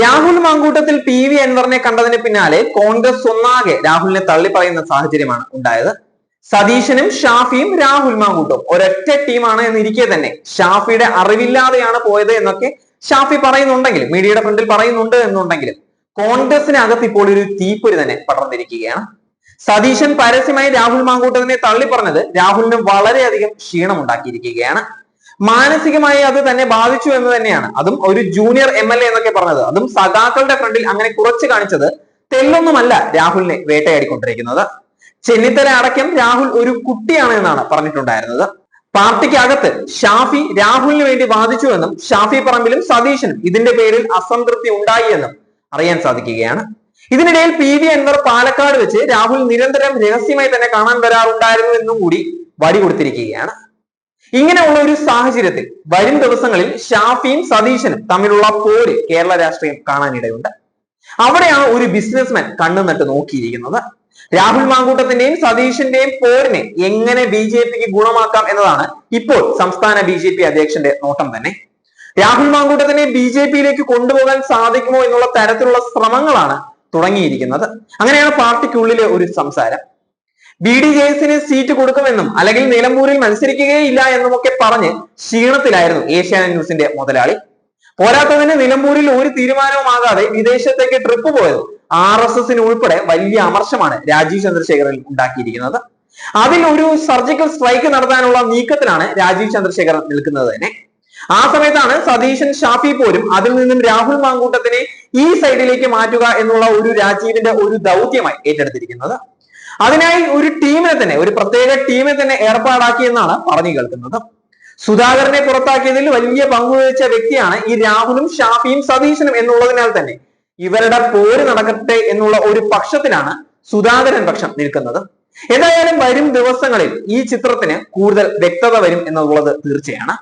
Rahul Mamkootathil P V അൻവറിനെ കണ്ടതിന് പിന്നാലെ കോൺഗ്രസ് ഒന്നാകെ രാഹുലിനെ തള്ളി പറയുന്ന സാഹചര്യമാണ് ഉണ്ടായത്. സതീശനും ഷാഫിയും രാഹുൽ മാങ്കൂട്ടും ഒരൊറ്റ ടീമാണ് എന്നിരിക്കെ തന്നെ. ഷാഫിയുടെ അറിവില്ലാതെയാണ് പോയത് എന്നൊക്കെ ഷാഫി പറയുന്നുണ്ടെങ്കിലും മീഡിയയുടെ ഫ്രണ്ടിൽ പറയുന്നുണ്ട് എന്നുണ്ടെങ്കിലും കോൺഗ്രസിനകത്ത് ഇപ്പോൾ ഒരു തീപ്പൊരി തന്നെ പടർന്നിരിക്കുകയാണ്. സതീശൻ പരസ്യമായി രാഹുൽ മാങ്കൂട്ടത്തിനെ തള്ളി പറഞ്ഞത് രാഹുലിന് വളരെയധികം ക്ഷീണമുണ്ടാക്കിയിരിക്കുകയാണ്. മാനസികമായി അത് തന്നെ ബാധിച്ചു എന്ന് തന്നെയാണ്. അതും ഒരു ജൂനിയർ എം എൽ എ എന്നൊക്കെ പറഞ്ഞത്. അതും സഖാക്കളുടെ ഫ്രണ്ടിൽ അങ്ങനെ കുറച്ച് കാണിച്ചത് തെല്ലൊന്നുമല്ല രാഹുലിനെ വേട്ടയാടിക്കൊണ്ടിരിക്കുന്നത്. ചെന്നിത്തല അടക്കം രാഹുൽ ഒരു കുട്ടിയാണ് എന്നാണ് പറഞ്ഞിട്ടുണ്ടായിരുന്നത്. പാർട്ടിക്കകത്ത് ഷാഫി രാഹുലിന് വേണ്ടി വാദിച്ചുവെന്നും ഷാഫി പറമ്പിലും സതീശനും ഇതിന്റെ പേരിൽ അസംതൃപ്തി ഉണ്ടായി എന്നും അറിയാൻ സാധിക്കുകയാണ്. ഇതിനിടയിൽ പി വി അൻവർ പാലക്കാട് വെച്ച് രാഹുൽ നിരന്തരം രഹസ്യമായി തന്നെ കാണാൻ വരാറുണ്ടായിരുന്നു എന്നും കൂടി വടി കൊടുത്തിരിക്കുകയാണ്. ഇങ്ങനെയുള്ള ഒരു സാഹചര്യത്തിൽ വരും ദിവസങ്ങളിൽ ഷാഫിയും സതീശനും തമ്മിലുള്ള പോര് കേരള രാഷ്ട്രീയം കാണാനിടയുണ്ട്. അവിടെയാണ് ഒരു ബിസിനസ്മാൻ കണ്ണു നട്ട് നോക്കിയിരിക്കുന്നത്. രാഹുൽ മാങ്കൂട്ടത്തിന്റെയും സതീഷിന്റെയും പോരിനെ എങ്ങനെ ബി ജെ പിക്ക് ഗുണമാക്കാം എന്നതാണ് ഇപ്പോൾ സംസ്ഥാന ബി ജെ പി അധ്യക്ഷന്റെ നോട്ടം തന്നെ. രാഹുൽ മാങ്കൂട്ടത്തിനെ ബി ജെ പിയിലേക്ക് കൊണ്ടുപോകാൻ സാധിക്കുമോ എന്നുള്ള തരത്തിലുള്ള ശ്രമങ്ങളാണ് തുടങ്ങിയിരിക്കുന്നത്. അങ്ങനെയാണ് പാർട്ടിക്കുള്ളിലെ ഒരു സംസാരം. ബി ഡി ജെ എസിന് സീറ്റ് കൊടുക്കുമെന്നും അല്ലെങ്കിൽ നിലമ്പൂരിൽ മത്സരിക്കുകയില്ല എന്നുമൊക്കെ പറഞ്ഞ് ക്ഷീണത്തിലായിരുന്നു ഏഷ്യാനെറ്റ് ന്യൂസിന്റെ മുതലാളി. പോരാത്തതിന് നിലമ്പൂരിൽ ഒരു തീരുമാനവുമാകാതെ വിദേശത്തേക്ക് ട്രിപ്പ് പോയത് ആർ എസ് എസിന് ഉൾപ്പെടെ വലിയ അമർശമാണ് രാജീവ് ചന്ദ്രശേഖരൻ ഉണ്ടാക്കിയിരിക്കുന്നത്. അതിൽ ഒരു സർജിക്കൽ സ്ട്രൈക്ക് നടത്താനുള്ള നീക്കത്തിലാണ് രാജീവ് ചന്ദ്രശേഖരൻ നിൽക്കുന്നത് തന്നെ. ആ സമയത്താണ് സതീശൻ ഷാഫി പോലും അതിൽ നിന്നും രാഹുൽ മാങ്കൂട്ടത്തിനെ ഈ സൈഡിലേക്ക് മാറ്റുക എന്നുള്ള ഒരു രാജീവിന്റെ ഒരു ദൗത്യമായി ഏറ്റെടുത്തിരിക്കുന്നത്. അതിനായി ഒരു ടീമിനെ തന്നെ ഒരു പ്രത്യേക ടീമിനെ തന്നെ ഏർപ്പാടാക്കി എന്നാണ് പറഞ്ഞു കേൾക്കുന്നത്. സുധാകരനെ പുറത്താക്കിയതിൽ വലിയ പങ്കുവഹിച്ച വ്യക്തിയാണ് ഈ രാഹുലും ഷാഫിയും സതീശനും എന്നുള്ളതിനാൽ തന്നെ ഇവരുടെ പോര് നടക്കട്ടെ എന്നുള്ള ഒരു പക്ഷത്തിലാണ് സുധാകരൻ പക്ഷം നിൽക്കുന്നത്. എന്തായാലും വരും ദിവസങ്ങളിൽ ഈ ചിത്രത്തിന് കൂടുതൽ വ്യക്തത വരും എന്നുള്ളത് തീർച്ചയാണ്.